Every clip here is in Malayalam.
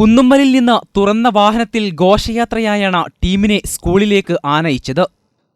കുന്നുമ്മലിൽ നിന്ന് തുറന്ന വാഹനത്തിൽ ഘോഷയാത്രയായാണ് ടീമിനെ സ്കൂളിലേക്ക് ആനയിച്ചത്.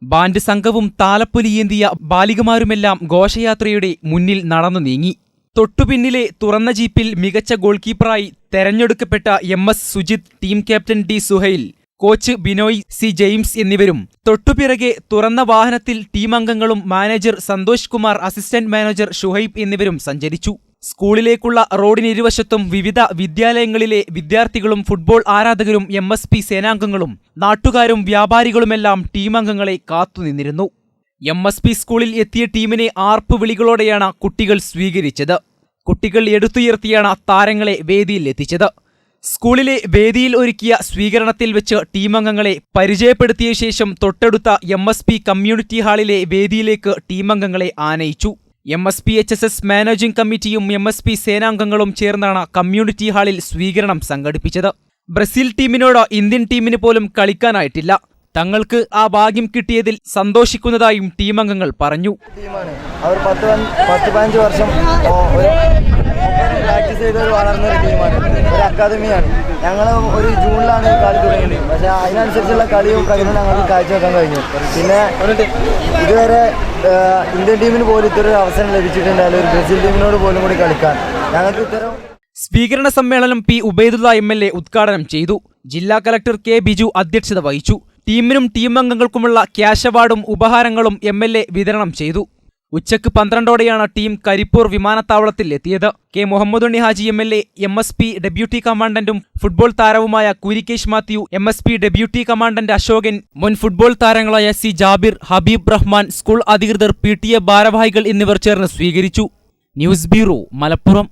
ബാൻഡ് സംഘവും താലപ്പൊലിയേന്തിയ ബാലികമാരുമെല്ലാം ഘോഷയാത്രയുടെ മുന്നിൽ നടന്നു നീങ്ങി. തൊട്ടുപിന്നിലെ തുറന്ന ജീപ്പിൽ മികച്ച ഗോൾ കീപ്പറായി തെരഞ്ഞെടുക്കപ്പെട്ട M S Sujith team captain D Suhail coach Binoy C James എന്നിവരും തൊട്ടുപിറകെ തുറന്ന വാഹനത്തിൽ ടീം അംഗങ്ങളും manager Santhosh Kumar assistant manager Shuhaib എന്നിവരും സഞ്ചരിച്ചു. സ്കൂളിലേക്കുള്ള റോഡിനിരുവശത്തും വിവിധ വിദ്യാലയങ്ങളിലെ വിദ്യാർത്ഥികളും ഫുട്ബോൾ ആരാധകരും എം എസ് പി സേനാംഗങ്ങളും നാട്ടുകാരും വ്യാപാരികളുമെല്ലാം ടീമംഗങ്ങളെ കാത്തുനിന്നിരുന്നു എം എസ് പി സ്കൂളിൽ എത്തിയ ടീമിനെ ആർപ്പ് വിളികളോടെയാണ് കുട്ടികൾ സ്വീകരിച്ചത്. കുട്ടികൾ എടുത്തുയർത്തിയാണ് താരങ്ങളെ വേദിയിൽ എത്തിച്ചത്. സ്കൂളിലെ വേദിയിൽ ഒരുക്കിയ സ്വീകരണത്തിൽ വെച്ച് ടീമംഗങ്ങളെ പരിചയപ്പെടുത്തിയ ശേഷം തൊട്ടടുത്ത എം കമ്മ്യൂണിറ്റി ഹാളിലെ വേദിയിലേക്ക് ടീമംഗങ്ങളെ ആനയിച്ചു. M S P H S S managing കമ്മിറ്റിയും എം എസ് പി സേനാംഗങ്ങളും ചേർന്നാണ് കമ്മ്യൂണിറ്റി ഹാളിൽ സ്വീകരണം സംഘടിപ്പിച്ചത്. ബ്രസീൽ ടീമിനോട് ഇന്ത്യൻ ടീമിന് പോലും കളിക്കാനായിട്ടില്ല. തങ്ങൾക്ക് ആ ഭാഗ്യം കിട്ടിയതിൽ സന്തോഷിക്കുന്നതായും ടീമംഗങ്ങൾ പറഞ്ഞു. അവർ പത്ത് പത്ത് പതിനഞ്ച് വർഷം ഓ, ഒരു പ്രാക്ടീസ് ചെയ്ത് ഒരു വളർന്ന ഒരു ടീമാണ് ഒരു അക്കാദമിയാണ്. ഞങ്ങൾ ഒരു ജൂണിലാണ് ഈ കളി തുടങ്ങിയത്. പക്ഷേ അതിനനുസരിച്ചുള്ള കളിയും പ്രകടനം ഞങ്ങൾക്ക് കാഴ്ചവെക്കാൻ കഴിഞ്ഞു. പിന്നെ ഇതുവരെ ഇന്ത്യൻ ടീമിന് പോലും ഇത്തരം അവസരം ലഭിച്ചിട്ടുണ്ടായാലും ഒരു ബ്രസീൽ ടീമിനോട് പോലും കൂടി കളിക്കാൻ. ഞങ്ങൾക്ക് ഇത്തരം സ്വീകരണ സമ്മേളനം P. Ubaidulla M. L. A. ഉദ്ഘാടനം ചെയ്തു. ജില്ലാ കലക്ടർ കെ. ബിജു അധ്യക്ഷത വഹിച്ചു. ടീമിനും ടീം അംഗങ്ങൾക്കുമുള്ള ക്യാഷ് അവാർഡും ഉപഹാരങ്ങളും എ. വിതരണം ചെയ്തു. ഉച്ചയ്ക്ക് പന്ത്രണ്ടോടെയാണ് ടീം കരിപ്പൂർ വിമാനത്താവളത്തിൽ എത്തിയത്. K. Muhammad Unni Haji M. L. A M. S. P. Deputy കമാൻഡന്റും football താരവുമായ Kurikesh Mathew M. S. P. Deputy commandant Ashokan മുൻ ഫുട്ബോൾ താരങ്ങളായ സി. ജാബിർ ഹബീബ് റഹ്മാൻ സ്കൂൾ അധികൃതർ പി. ടി. എ ഭാരവാഹികൾ എന്നിവർ ചേർന്ന് സ്വീകരിച്ചു. News bureau Malappuram.